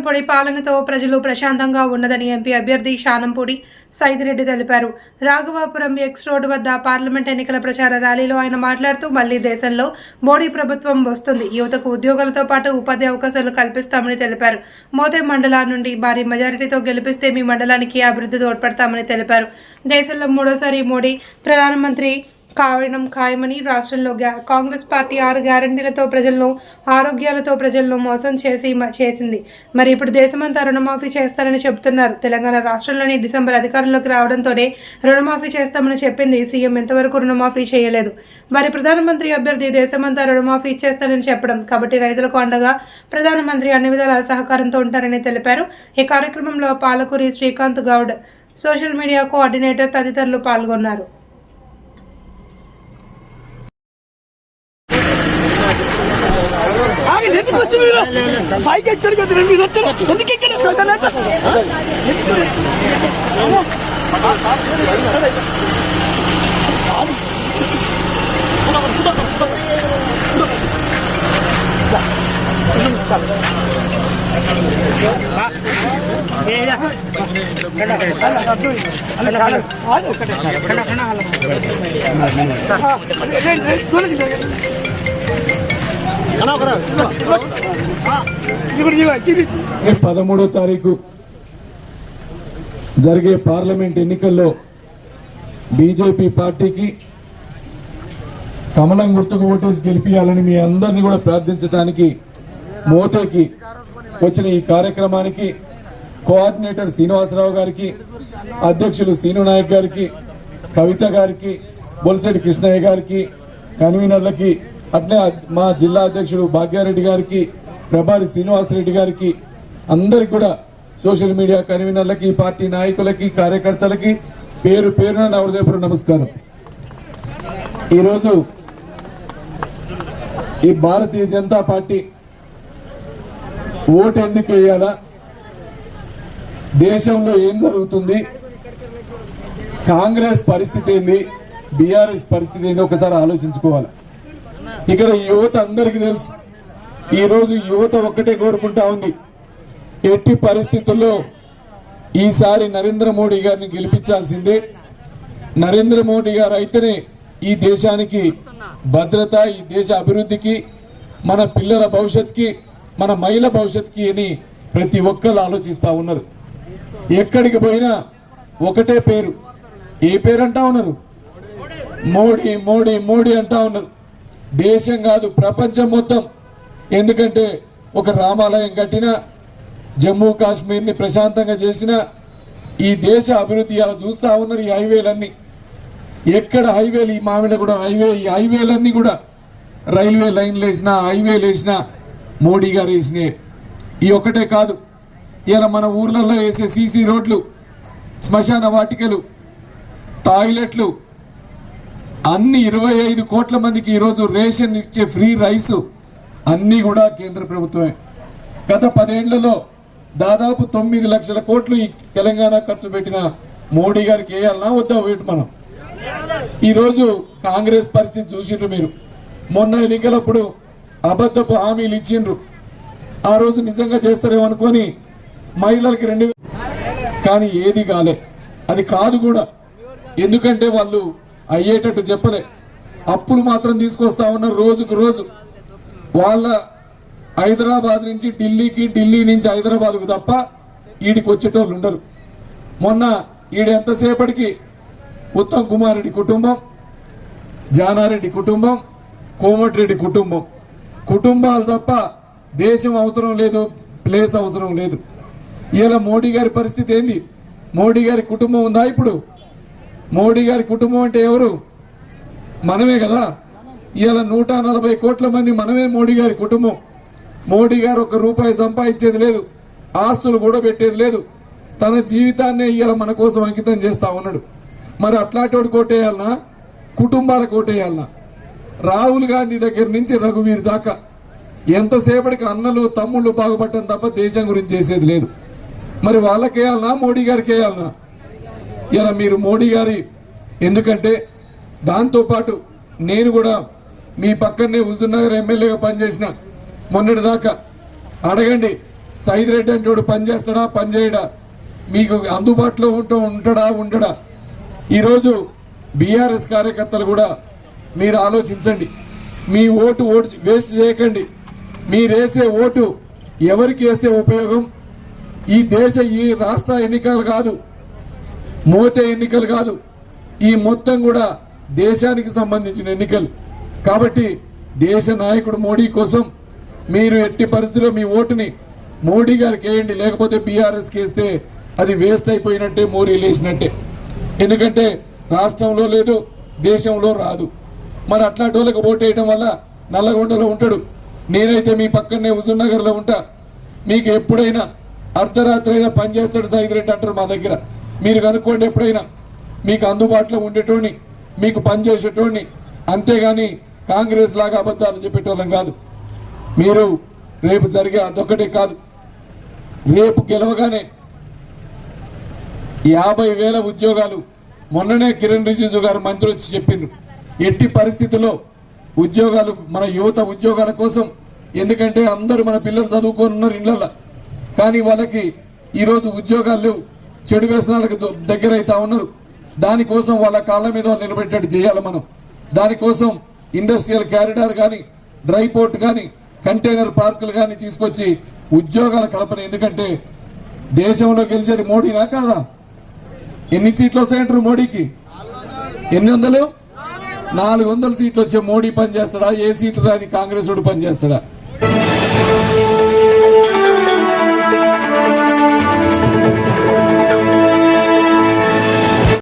పొడి పాలనతో ప్రజలు ప్రశాంతంగా ఉన్నదని ఎంపీ అభ్యర్థి శానంపూడి సైదిరెడ్డి తెలిపారు. రాఘవాపురం ఎక్స్ రోడ్డు వద్ద పార్లమెంట్ ఎన్నికల ప్రచార ర్యాలీలో ఆయన మాట్లాడుతూ మళ్ళీ దేశంలో మోడీ ప్రభుత్వం వస్తుంది. యువతకు ఉద్యోగాలతో పాటు ఉపాధి అవకాశాలు కల్పిస్తామని తెలిపారు. మోదే మండలా నుండి భారీ మెజారిటీతో గెలిపిస్తే మీ మండలానికి అభివృద్ధి తోడ్పడతామని తెలిపారు. దేశంలో మూడోసారి మోడీ ప్రధానమంత్రి కావడం ఖాయమని రాష్ట్రంలో గ్యా- కాంగ్రెస్ పార్టీ ఆరు గ్యారంటీలతో ప్రజలను ఆరోగ్యాలతో ప్రజలను మోసం చేసి చేసింది. మరి ఇప్పుడు దేశమంతా రుణమాఫీ చేస్తారని చెబుతున్నారు. తెలంగాణ రాష్ట్రంలోని డిసెంబర్ అధికారంలోకి రావడంతోనే రుణమాఫీ చేస్తామని చెప్పింది సీఎం. ఎంతవరకు రుణమాఫీ చేయలేదు. మరి ప్రధానమంత్రి అభ్యర్థి దేశమంతా రుణమాఫీ ఇచ్చేస్తానని చెప్పడం. కాబట్టి రైతులకు అండగా ప్రధానమంత్రి అన్ని విధాల సహకారంతో ఉంటారని తెలిపారు. ఈ కార్యక్రమంలో Palakuri Srikanth Goud social media coordinator తదితరులు పాల్గొన్నారు. ఆగి ఎందుకు వస్తున్నారు పైకి ఎత్తారు కదా రెండు మీరు వస్తారు ఎందుకు ఎక్కడ మే పదమూడో తారీఖు జరిగే పార్లమెంట్ ఎన్నికల్లో బీజేపీ పార్టీకి కమలం గుర్తుకు ఓటేసి గెలిపించాలని మీ అందరినీ కూడా ప్రార్థించడానికి మోతేకి వచ్చిన ఈ కార్యక్రమానికి కోఆర్డినేటర్ శ్రీనివాసరావు గారికి అధ్యక్షులు సీను నాయక్ గారికి కవిత గారికి బొలిశెట్టి కృష్ణయ్య గారికి కన్వీనర్లకి అట్లే మా జిల్లా అధ్యక్షుడు భాగ్యారెడ్డి గారికి ప్రభారి శ్రీనివాసరెడ్డి గారికి అందరికి కూడా సోషల్ మీడియా కన్వీనర్లకి పార్టీ నాయకులకి కార్యకర్తలకి పేరు పేరున నా హృదయపూర్వ నమస్కారం. ఈరోజు ఈ భారతీయ జనతా పార్టీ ఓటు ఎందుకు వేయాలా? దేశంలో ఏం జరుగుతుంది? కాంగ్రెస్ పరిస్థితి ఏంది? బీఆర్ఎస్ పరిస్థితి ఏంది? ఒకసారి ఆలోచించుకోవాలి? ఇక్కడ యువత అందరికీ తెలుసు. ఈరోజు యువత ఒక్కటే కోరుకుంటా ఉంది. ఎట్టి పరిస్థితుల్లో ఈసారి నరేంద్ర మోడీ గారిని గెలిపించాల్సిందే. నరేంద్ర మోడీ గారు అయితేనే ఈ దేశానికి భద్రత ఈ దేశ అభివృద్ధికి మన పిల్లల భవిష్యత్కి మన మహిళ భవిష్యత్కి అని ప్రతి ఒక్కరు ఆలోచిస్తూ ఉన్నారు. ఎక్కడికి పోయినా ఒకటే పేరు. ఏ పేరు అంటా ఉన్నారు? మోడీ మోడీ మోడీ అంటా ఉన్నారు. దేశం కాదు ప్రపంచం మొత్తం. ఎందుకంటే ఒక రామాలయం కట్టిన జమ్మూ కాశ్మీర్ని ప్రశాంతంగా చేసిన ఈ దేశ అభివృద్ధి అలా చూస్తా ఉన్నారు ఈ హైవేలన్నీ. ఎక్కడ హైవేలు? ఈ మామిడి కూడా హైవే ఈ హైవేలన్నీ కూడా రైల్వే లైన్లు వేసినా హైవేలు వేసినా మోడీ గారు వేసినాయి. ఈ ఒక్కటే కాదు ఇలా మన ఊర్లలో వేసే సీసీ రోడ్లు శ్మశాన వాటికలు టాయిలెట్లు అన్ని ఇరవై ఐదు కోట్ల మందికి ఈరోజు రేషన్ ఇచ్చే ఫ్రీ రైస్ అన్నీ కూడా కేంద్ర ప్రభుత్వమే. గత పదేళ్ళలో దాదాపు తొమ్మిది లక్షల కోట్లు ఈ తెలంగాణ ఖర్చు పెట్టిన మోడీ గారికి వేయాలన్నా వద్దా వీటి మనం? ఈరోజు కాంగ్రెస్ పరిస్థితి చూసిండ్రు మీరు. మొన్న ఎన్నికలప్పుడు అబద్ధపు హామీలు ఇచ్చిండ్రు. ఆ రోజు నిజంగా చేస్తారేమో అనుకొని మహిళలకి రెండు కానీ ఏది కాలే. అది కాదు కూడా. ఎందుకంటే వాళ్ళు అయ్యేటట్టు చెప్పలే. అప్పులు మాత్రం తీసుకొస్తా ఉన్నారు రోజుకు రోజు. వాళ్ళ హైదరాబాద్ నుంచి ఢిల్లీకి ఢిల్లీ నుంచి హైదరాబాద్కు తప్ప ఈడికి వచ్చేటోళ్ళు ఉండరు. మొన్న ఈడ ఎంతసేపటికి? ఉత్తమ్ కుమార్ రెడ్డి కుటుంబం జానారెడ్డి కుటుంబం కోమటిరెడ్డి కుటుంబం. కుటుంబాలు తప్ప దేశం అవసరం లేదు ప్లేస్ అవసరం లేదు. ఇలా మోడీ గారి పరిస్థితి ఏంది? మోడీ గారి కుటుంబం ఉందా ఇప్పుడు? మోడీ గారి కుటుంబం అంటే ఎవరు? మనమే కదా. ఇలా నూట నలభై కోట్ల మంది మనమే మోడీ గారి కుటుంబం. మోడీ గారు ఒక రూపాయి సంపాదించేది లేదు. ఆస్తులు కూడా పెట్టేది లేదు. తన జీవితాన్నే ఇవాళ మన కోసం అంకితం చేస్తా ఉన్నాడు. మరి అట్లాంటి వాడు కోటేయాలనా? కుటుంబాల కోటేయాలనా? రాహుల్ గాంధీ దగ్గర నుంచి రఘువీర్ దాకా. ఎంతసేపటికి అన్నలు తమ్ముళ్ళు బాగుపడటం తప్ప దేశం గురించి చేసేది లేదు. మరి వాళ్ళకేయాలనా? మోడీ గారికి వేయాలనా ఇలా మీరు మోడీ గారి ఎందుకంటే దాంతోపాటు నేను కూడా మీ పక్కనే హుజూర్నగర్ ఎమ్మెల్యేగా పనిచేసిన మొన్నటి దాకా అడగండి సైద్ రెడ్డి అంటే వాడు పనిచేస్తాడా పనిచేయడా మీకు అందుబాటులో ఉంటూ ఉంటాడా ఉండడా? ఈరోజు బీఆర్ఎస్ కార్యకర్తలు కూడా మీరు ఆలోచించండి మీ ఓటు ఓటు వేస్ట్ చేయకండి మీరు వేసే ఓటు ఎవరికి వేస్తే ఉపయోగం? ఈ దేశ ఈ రాష్ట్ర ఎన్నికలు కాదు. మోతే ఎన్నికలు కాదు. ఈ మొత్తం కూడా దేశానికి సంబంధించిన ఎన్నికలు. కాబట్టి దేశ నాయకుడు మోడీ కోసం మీరు ఎట్టి పరిస్థితుల్లో మీ ఓటుని మోడీ గారికి వేయండి లేకపోతే బీఆర్ఎస్కి వేస్తే అది వేస్ట్ అయిపోయినట్టే మోరీ లేచినట్టే. ఎందుకంటే రాష్ట్రంలో లేదు దేశంలో రాదు. మరి అట్లాంటి వాళ్ళకి ఓటు వేయడం వల్ల నల్లగొండలో ఉంటాడు. నేనైతే మీ పక్కనే హుజూర్నగర్లో ఉంటా. మీకు ఎప్పుడైనా అర్ధరాత్రి అయినా పనిచేస్తాడు చేస్తాడు రెడ్డి అంటారు మా దగ్గర. మీరు కనుక్కోండి ఎప్పుడైనా మీకు అందుబాటులో ఉండేటోని మీకు పనిచేసేటోని అంతేగాని కాంగ్రెస్ లాగా అబద్ధాలు చెప్పేటోళ్ళం కాదు. మీరు రేపు జరిగే అదొక్కటే కాదు. రేపు గెలవగానే యాభై వేల ఉద్యోగాలు మొన్ననే కిరణ్ రిజిజు గారు మంత్రి వచ్చి చెప్పిండ్రు. ఎట్టి పరిస్థితుల్లో ఉద్యోగాలు మన యువత ఉద్యోగాల కోసం ఎందుకంటే అందరూ మన పిల్లలు చదువుకొని ఉన్నారు ఇళ్ళల్లో కానీ వాళ్ళకి ఈరోజు ఉద్యోగాలు లేవు. చెడు వ్యసనాలకు దగ్గర అవుతా ఉన్నారు. దానికోసం వాళ్ళ కాళ్ళ మీద నిలబెట్టేట్టు చేయాలి మనం. దానికోసం ఇండస్ట్రియల్ క్యారిడార్ కానీ డ్రై పోర్ట్ కానీ కంటైనర్ పార్కులు కానీ తీసుకొచ్చి ఉద్యోగాల కల్పన. ఎందుకంటే దేశంలో గెలిచేది మోడీనా కాదా? ఎన్ని సీట్లు వస్తాయంటారు మోడీకి? ఎన్ని వందలు? నాలుగు వందల సీట్లు వచ్చే మోడీ పనిచేస్తాడా? ఏ సీట్లు రాని కాంగ్రెస్ వాడు పనిచేస్తాడా?